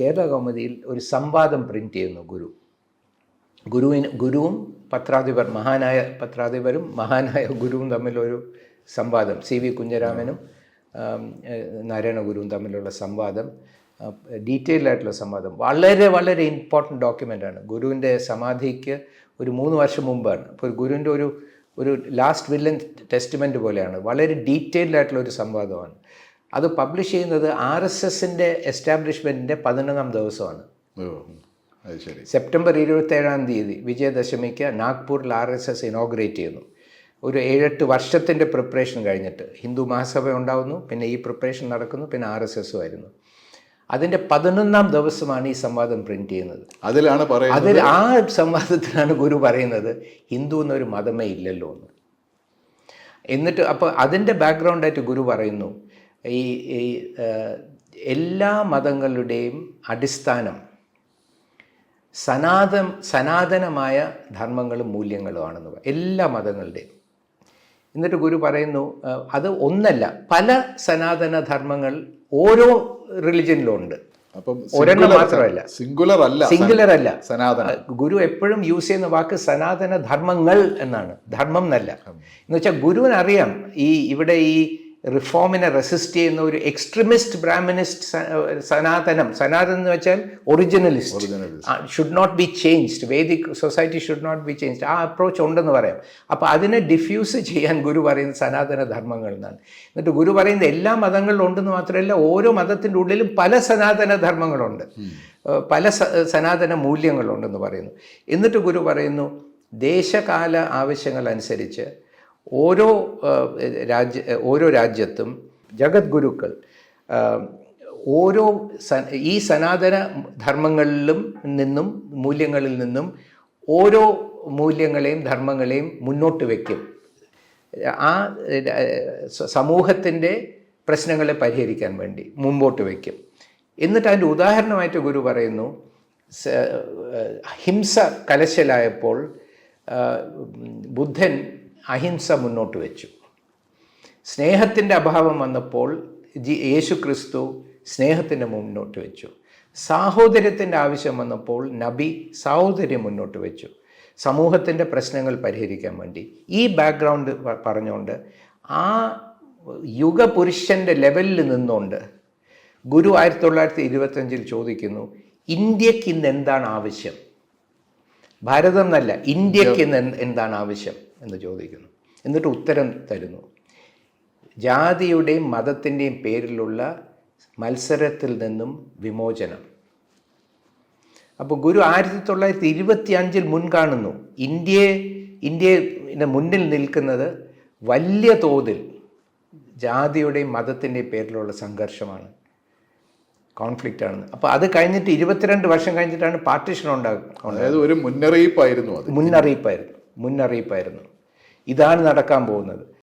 കേരള കൗമുദിയിൽ ഒരു സംവാദം പ്രിന്റ് ചെയ്യുന്നു ഗുരു. ഗുരുവിന് ഗുരുവും പത്രാധിപർ മഹാനായ പത്രാധിപരും മഹാനായ ഗുരുവും തമ്മിലൊരു സംവാദം. സി വി കുഞ്ഞരാമനും നാരായണ ഗുരുവും തമ്മിലുള്ള സംവാദം. ഡീറ്റെയിൽഡ് ആയിട്ടുള്ള സംവാദം. വളരെ വളരെ ഇമ്പോർട്ടന്റ് ഡോക്യുമെന്റാണ് ഗുരുവിന്റെ സമാധിക്ക് ഒരു മൂന്ന് വർഷം മുമ്പാണ്. അപ്പോൾ ഗുരുവിന്റെ ഒരു ഒരു ലാസ്റ്റ് വില്ലൻ ടെസ്റ്റ്മെന്റ് പോലെയാണ്. വളരെ ഡീറ്റെയിൽഡ് ആയിട്ടുള്ള ഒരു സംവാദമാണ്. അത് പബ്ലിഷ് ചെയ്യുന്നത് ആർ എസ് എസിന്റെ എസ്റ്റാബ്ലിഷ്മെന്റിന്റെ പതിനൊന്നാം ദിവസമാണ്. സെപ്റ്റംബർ ഇരുപത്തേഴാം തീയതി വിജയദശമിക്ക് നാഗ്പൂരിൽ ആർ എസ് എസ് ഇനോഗ്രേറ്റ് ചെയ്യുന്നു. ഒരു ഏഴെട്ട് വർഷത്തിന്റെ പ്രിപ്പറേഷൻ കഴിഞ്ഞിട്ട് ഹിന്ദു മഹാസഭ ഉണ്ടാവുന്നു പിന്നെ ഈ പ്രിപ്പറേഷൻ നടക്കുന്നു പിന്നെ ആർ എസ് എസും ആയിരുന്നു അതിന്റെ പതിനൊന്നാം ദിവസമാണ് ഈ സംവാദം പ്രിന്റ് ചെയ്യുന്നത്. അതിലാണ് പറയുന്നത്? അതിൽ ആ സംവാദത്തിലാണ് ഗുരു പറയുന്നത് ഹിന്ദു എന്നൊരു മതമേ ഇല്ലല്ലോ എന്ന്. എന്നിട്ട് അപ്പോൾ അതിന്റെ ബാക്ക്ഗ്രൗണ്ടായിട്ട് ഗുരു പറയുന്നു ഈ എല്ലാ മതങ്ങളുടെയും അടിസ്ഥാനം സനാത സനാതനമായ ധർമ്മങ്ങളും മൂല്യങ്ങളുമാണെന്ന് പറയും എല്ലാ മതങ്ങളുടെയും. എന്നിട്ട് ഗുരു പറയുന്നു അത് ഒന്നല്ല പല സനാതന ധർമ്മങ്ങൾ ഓരോ റിലിജനിലും ഉണ്ട് അപ്പം ഒരെണ്ണം മാത്രമല്ല. സിംഗുലർ അല്ല സിംഗുലർ അല്ല. സനാതന. ഗുരു എപ്പോഴും യൂസ് ചെയ്യുന്ന വാക്ക് സനാതന ധർമ്മങ്ങൾ എന്നാണ്. ധർമ്മം എന്നല്ല. എന്ന് വെച്ചാൽ ഗുരുവിന് അറിയാം ഈ ഇവിടെ ഈ റിഫോമിനെ റെസിസ്റ്റ് ചെയ്യുന്ന ഒരു എക്സ്ട്രീമിസ്റ്റ് ബ്രാഹ്മണിസ്റ്റ് സനാതനം. സനാതനം എന്ന് വെച്ചാൽ originalist should not be changed Vedic society should not be changed ആ അപ്രോച്ച് ഉണ്ടെന്ന് പറയാം. അപ്പോൾ അതിനെ ഡിഫ്യൂസ് ചെയ്യാൻ ഗുരു പറയുന്ന സനാതന ധർമ്മങ്ങൾ എന്നാണ്. എന്നിട്ട് ഗുരു പറയുന്ന എല്ലാ മതങ്ങളിലും ഉണ്ടെന്ന് മാത്രമല്ല ഓരോ മതത്തിന്റെ ഉള്ളിലും പല സനാതന ധർമ്മങ്ങളുണ്ട്. പല സനാതന മൂല്യങ്ങളുണ്ടെന്ന് പറയുന്നു. എന്നിട്ട് ഗുരു പറയുന്നു ദേശകാല ആവശ്യങ്ങൾ അനുസരിച്ച് ഓരോ രാജ്യ ഓരോ രാജ്യത്തും ജഗദ്ഗുരുക്കൾ ഓരോ ഈ സനാതന ധർമ്മങ്ങളിലും നിന്നും മൂല്യങ്ങളിൽ നിന്നും ഓരോ മൂല്യങ്ങളെയും ധർമ്മങ്ങളെയും മുന്നോട്ട് വയ്ക്കും ആ സമൂഹത്തിന്റെ പ്രശ്നങ്ങളെ പരിഹരിക്കാൻ വേണ്ടി മുമ്പോട്ട് വയ്ക്കും എന്നിട്ട് അതിന്റെ ഉദാഹരണമായിട്ട് ഗുരു പറയുന്നു ഹിംസ കലശലായപ്പോൾ ബുദ്ധൻ അഹിംസ മുന്നോട്ട് വെച്ചു. സ്നേഹത്തിന്റെ അഭാവം വന്നപ്പോൾ ജി- യേശു ക്രിസ്തു സ്നേഹത്തിന്റെ മുന്നോട്ട് വെച്ചു. സാഹോദര്യത്തിന്റെ ആവശ്യം വന്നപ്പോൾ നബി സാഹോദര്യം മുന്നോട്ട് വെച്ചു. സമൂഹത്തിന്റെ പ്രശ്നങ്ങൾ പരിഹരിക്കാൻ വേണ്ടി. ഈ ബാക്ക്ഗ്രൗണ്ട് പറഞ്ഞുകൊണ്ട് ആ യുഗപുരുഷന്റെ ലെവലിൽ നിന്നുകൊണ്ട് ഗുരു ആയിരത്തി തൊള്ളായിരത്തി ഇരുപത്തഞ്ചിൽ ചോദിക്കുന്നു ഇന്ത്യയ്ക്ക് ഇന്ന് എന്താണ് ആവശ്യം? ഭാരതം എന്നല്ല ഇന്ത്യയ്ക്ക് ഇന്ന് എന്താണ് ആവശ്യം? എന്ന് ചോദിക്കുന്നു. എന്നിട്ട് ഉത്തരം തരുന്നു. ജാതിയുടെയും മതത്തിന്റെയും പേരിലുള്ള മത്സരത്തിൽ നിന്നും വിമോചനം. അപ്പോൾ ഗുരു ആയിരത്തി തൊള്ളായിരത്തി ഇരുപത്തി അഞ്ചിൽ മുൻകാണുന്നു. ഇന്ത്യയെ ഇന്ത്യയുടെ മുന്നിൽ നിൽക്കുന്നത് വലിയ തോതിൽ ജാതിയുടെയും മതത്തിന്റെയും പേരിലുള്ള സംഘർഷമാണ് കോൺഫ്ലിക്റ്റ് ആണ് അപ്പോൾ അത് കഴിഞ്ഞിട്ട് ഇരുപത്തിരണ്ട് വർഷം കഴിഞ്ഞിട്ടാണ് പാർട്ടിഷൻ ഉണ്ടാകുന്നത് അതായത് ഒരു മുന്നറിയിപ്പായിരുന്നു അത്. മുന്നറിയിപ്പായിരുന്നു. മുന്നറിയിപ്പായിരുന്നു. ഇതാണ് നടക്കാൻ പോകുന്നത്.